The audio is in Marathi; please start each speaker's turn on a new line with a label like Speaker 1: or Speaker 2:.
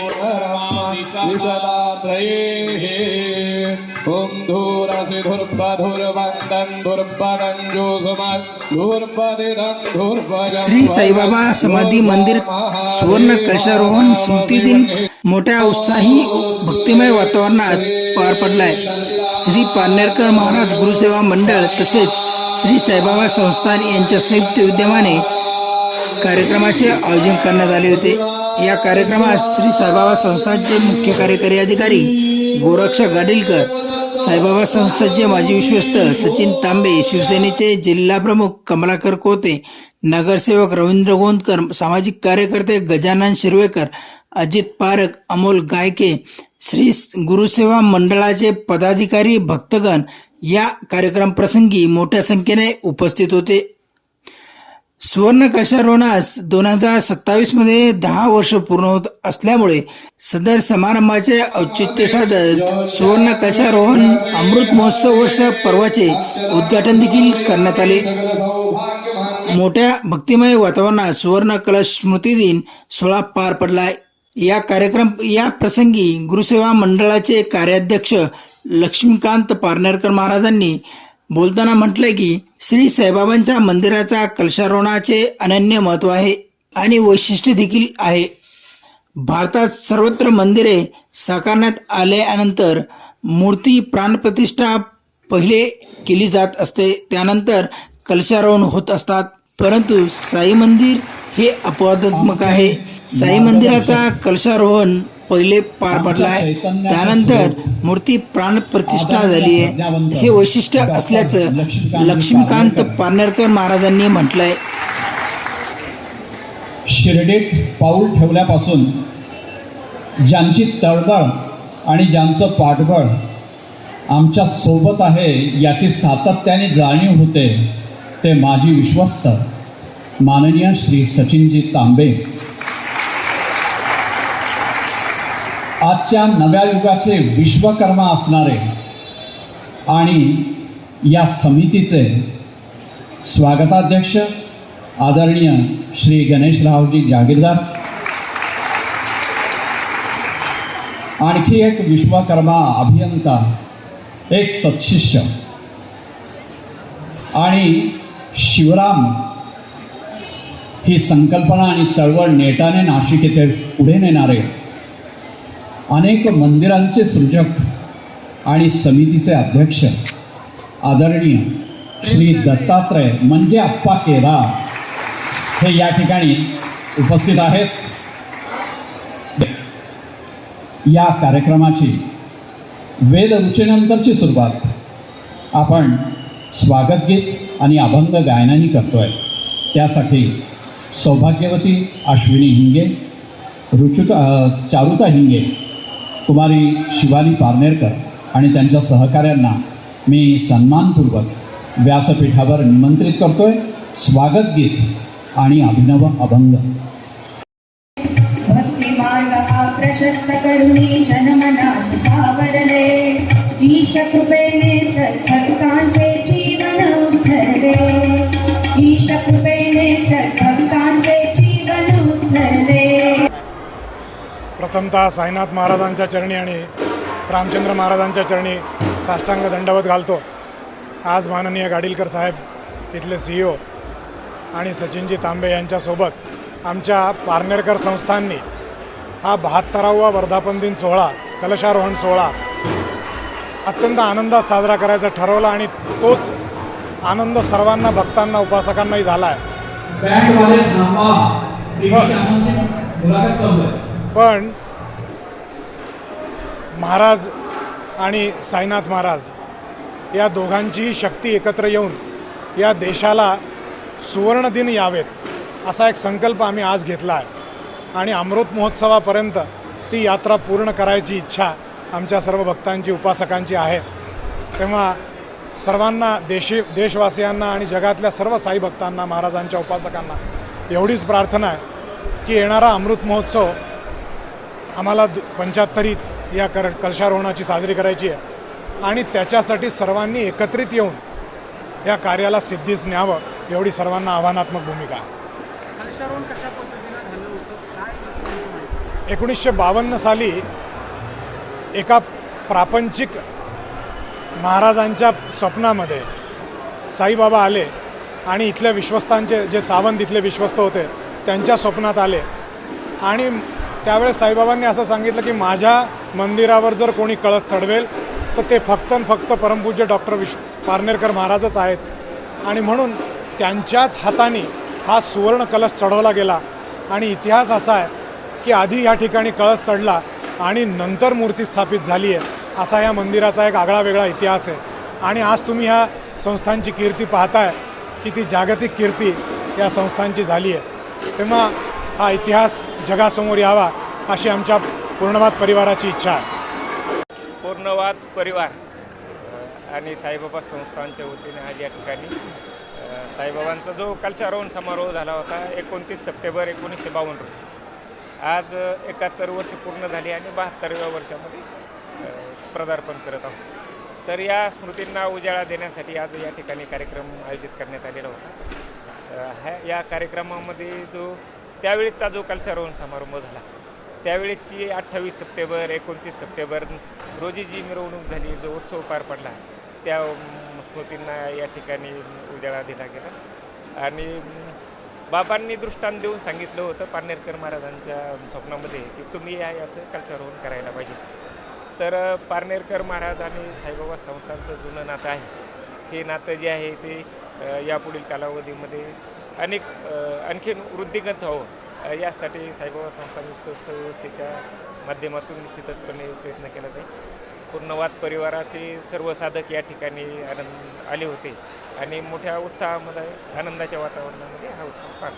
Speaker 1: ॐ
Speaker 2: श्री साईबाबा समाधी मंदिर सुवर्ण कलशारोहण स्मृती दिन मोठ्या उत्साही भक्तिमय वातावरणात पार पडलाय. श्री पारनेरकर महाराज गुरुसेवा मंडळ तसेच श्री साईबाबा संस्थान यांच्या संयुक्त विद्यमाने कार्यक्रमाचे आयोजन करण्यात आले होते. या कार्यक्रमात श्री साईबाबा संस्थानचे मुख्य कार्यकारी अधिकारी गोरक्ष गाडीलकर साईबाबा संस्थानचे माजी विश्वस्त सचिन तांबे शिवसेनेचे जिल्हाप्रमुख कमलाकर कोते नगरसेवक रवींद्र गोंदकर सामाजिक कार्यकर्ते गजानन शिरवेकर अजित पारक अमोल गायके श्री गुरुसेवा मंडळाचे पदाधिकारी भक्तगण या कार्यक्रम प्रसंगी मोठ्या संख्येने उपस्थित होते. सुवर्ण कलशारोहणास दोन हजार सत्तावीसमध्ये दहा वर्ष पूर्ण होत असल्यामुळे सदर समारंभाचे औचित्य साधत सुवर्ण कशारोहण अमृत महोत्सव वर्ष पर्वाचे उद्घाटन देखील करण्यात आले. मोठ्या भक्तिमय वातावरणात सुवर्ण कलश स्मृती दिन सोहळा पार पडलाय. या कार्यक्रम या प्रसंगी गुरुसेवा मंडळाचे कार्याध्यक्ष लक्ष्मीकांत पारनेरकर महाराजांनी बोलताना म्हटलंय की श्री साईबाबांच्या मंदिराचा कलशारोहणाचे अनन्य महत्त्व आहे आणि वैशिष्ट्य देखील आहे. भारतात सर्वत्र मंदिरे साकारण्यात आल्यानंतर मूर्ती प्राणप्रतिष्ठा पहिले केली जात असते. त्यानंतर कलशारोहण होत असतात. परंतु साई मंदिर हे अपवादात्मक आहे. साई मंदिराचा कलशारोहण पहिले पार पडला आहे. त्यानंतर मूर्ती प्राणप्रतिष्ठा झाली आहे. हे वैशिष्ट्य असल्याचं लक्ष्मीकांत पारनेरकर. महाराजांनी म्हटलंय.
Speaker 3: शिर्डीत पाऊल ठेवल्यापासून ज्यांची तळमळ आणि ज्यांचं पाठबळ आमच्यासोबत आहे याची सातत्याने जाणीव होते ते माझी विश्वस्त माननीय श्री सचिनजी तांबे. आजच्या नव्या युगाचे विश्वकर्मा असणारे आणि या समितीचे स्वागताध्यक्ष आदरणीय श्री गणेशरावजी जागीरदार. आणखी एक विश्वकर्मा अभियंता एक सत्शिष्य आणि शिवराम ही संकल्पना आणि चळवळ नेटाने नाशिक येथे पुढे नेणारे अनेक मंदिरांचे सृजक आणि समितीचे अध्यक्ष आदरणीय श्री दत्तात्रय म्हणजे अप्पा केदार हे या ठिकाणी उपस्थित आहेत. या कार्यक्रमाची वेद रुचेनंतरची सुरुवात आपण स्वागत गीत आणि अभंग गायनाने करतोय. त्यासाठी सौभाग्यवती अश्विनी हिंगे रुचुता चारुता हिंगे कुमारी शिवानी पारनेरकर आणि त्यांच्या सहकाऱ्यांना मी सन्मानपूर्वक व्यासपीठावर निमंत्रित करतोय. स्वागत गीत आणि अभिनव अभंग.
Speaker 4: प्रशस्त करुणी जनमनास सावरले. ईश कृपे
Speaker 5: प्रथमतः साईनाथ महाराजांच्या चरणी आणि रामचंद्र महाराजांच्या चरणी साष्टांग दंडवत घालतो. आज माननीय गाडीलकर साहेब इथले सी ओ आणि सचिनजी तांबे यांच्यासोबत आमच्या पारनेरकर संस्थांनी हा बहात्तरावा वर्धापन दिन सोहळा कलशारोहण सोहळा अत्यंत आनंदात साजरा करायचा ठरवला आणि तोच आनंद सर्वांना भक्तांना उपासकांनाही झाला आहे. पण महाराज आणि साईनाथ महाराज या दोघांचीही शक्ती एकत्र येऊन या देशाला सुवर्णदिन यावेत असा एक संकल्प आम्ही आज घेतला आहे. आणि अमृत महोत्सवापर्यंत ती यात्रा पूर्ण करायची इच्छा आमच्या सर्व भक्तांची उपासकांची आहे. तेव्हा सर्वांना देशी देशवासियांना आणि जगातल्या सर्व साई भक्तांना महाराजांच्या उपासकांना एवढीच प्रार्थना आहे की येणारा अमृत महोत्सव आम्हाला द पंच्याहत्तरीत या कर कलशारोहणाची साजरी करायची आहे. आणि त्याच्यासाठी सर्वांनी एकत्रित येऊन या कार्याला सिद्धीस न्यावं एवढी सर्वांना आव्हानात्मक भूमिका आहे. एकोणीसशे बावन्न साली एका प्रापंचिक महाराजांच्या स्वप्नामध्ये साईबाबा आले आणि इथल्या विश्वस्तांचे जे सावंत इथले विश्वस्त होते त्यांच्या स्वप्नात आले. आणि त्यावेळेस साईबाबांनी असं सांगितलं की माझ्या मंदिरावर जर कोणी कळस चढवेल तर ते फक्त आणि फक्त परमपूज्य डॉक्टर विश पारनेरकर महाराजच आहेत. आणि म्हणून त्यांच्याच हाताने हा सुवर्ण कलश चढवला गेला. आणि इतिहास असा आहे की आधी या ठिकाणी कळस चढला आणि नंतर मूर्ती स्थापित झाली आहे असा या मंदिराचा एक आगळा वेगळा इतिहास आहे. आणि आज तुम्ही ह्या संस्थांची कीर्ती पाहताय की ती जागतिक कीर्ती या संस्थांची झाली आहे तेव्हा हा इतिहास जगासमोर यावा अशी आमच्या पूर्णवाद परिवाराची इच्छा. आहे
Speaker 6: पूर्णवाद परिवार. आणि साईबाबा संस्थांच्या वतीने आज या ठिकाणी साईबाबांचा जो कलशारोहण समारोह झाला होता एकोणतीस सप्टेंबर एकोणीसशे बावन्न रोजी. आज एकाहत्तर वर्ष पूर्ण झाली आणि बहात्तरव्या वर्षामध्ये पदार्पण करत आहोत. तर या स्मृतींना उजाळा देण्यासाठी आज या ठिकाणी कार्यक्रम आयोजित करण्यात आलेला होता. ह्या या कार्यक्रमामध्ये जो त्यावेळीचा जो कलशारोहण समारंभ झाला त्यावेळेची अठ्ठावीस सप्टेंबर एकोणतीस सप्टेंबर रोजी जी मिरवणूक झाली जो उत्सव पार पडला त्या स्मृतींना या ठिकाणी उजाळा दिला गेला. आणि बाबांनी दृष्टांत देऊन सांगितलं होतं पारनेरकर महाराजांच्या स्वप्नामध्ये की तुम्ही या याचं कलशारोहण करायला पाहिजे. तर पारनेरकर महाराज आणि साईबाबा संस्थांचं जुनं नातं आहे. हे नातं जे आहे ते यापुढील कालावधीमध्ये अनेक आणखीन वृद्धिगत व्हावं. यासाठी साईबाबा संस्था विस्तृत व्यवस्थेच्या माध्यमातून निश्चितचपणे प्रयत्न केला जाईल. पूर्णवाद परिवाराचे सर्व साधक या ठिकाणी आनंद आले होते. आणि मोठ्या उत्साहामध्ये आनंदाच्या वातावरणामध्ये हा उत्सव पार